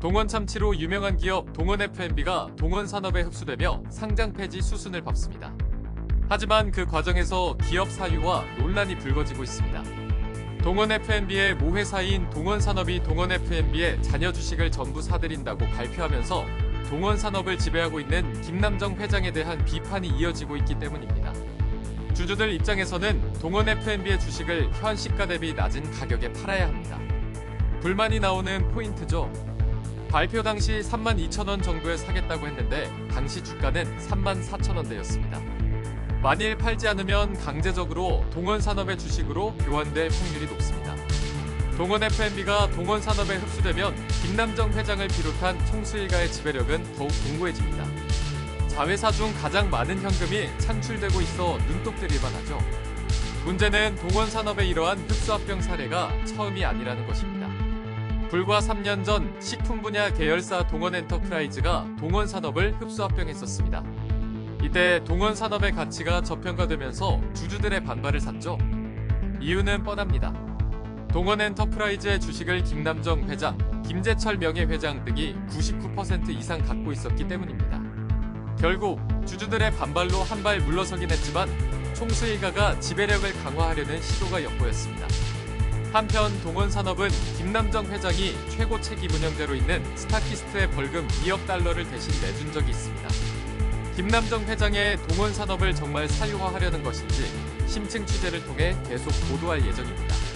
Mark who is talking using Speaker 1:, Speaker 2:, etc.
Speaker 1: 동원 참치로 유명한 기업 동원 F&B가 동원 산업에 흡수되며 상장 폐지 수순을 밟습니다. 하지만 그 과정에서 기업 사유와 논란이 불거지고 있습니다. 동원 F&B의 모회사인 동원 산업이 동원 F&B의 자녀 주식을 전부 사들인다고 발표하면서 동원 산업을 지배하고 있는 김남정 회장에 대한 비판이 이어지고 있기 때문입니다. 주주들 입장에서는 동원 F&B의 주식을 현 시가 대비 낮은 가격에 팔아야 합니다. 불만이 나오는 포인트죠. 발표 당시 3만 2천 원 정도에 사겠다고 했는데 당시 주가는 3만 4천 원대였습니다. 만일 팔지 않으면 강제적으로 동원 산업의 주식으로 교환될 확률이 높습니다. 동원 F&B가 동원 산업에 흡수되면 김남정 회장을 비롯한 총수일가의 지배력은 더욱 공고해집니다. 자회사 중 가장 많은 현금이 창출되고 있어 눈독들일만 하죠. 문제는 동원 산업의 이러한 흡수합병 사례가 처음이 아니라는 것입니다. 불과 3년 전 식품 분야 계열사 동원 엔터프라이즈가 동원 산업을 흡수합병했었습니다. 이때 동원 산업의 가치가 저평가되면서 주주들의 반발을 샀죠. 이유는 뻔합니다. 동원 엔터프라이즈의 주식을 김남정 회장, 김재철 명예회장 등이 99% 이상 갖고 있었기 때문입니다. 결국 주주들의 반발로 한 발 물러서긴 했지만 총수일가가 지배력을 강화하려는 시도가 엿보였습니다. 한편 동원산업은 김남정 회장이 최고 책임 운영자로 있는 스타키스트의 벌금 2억 달러를 대신 내준 적이 있습니다. 김남정 회장의 동원산업을 정말 사유화하려는 것인지 심층 취재를 통해 계속 보도할 예정입니다.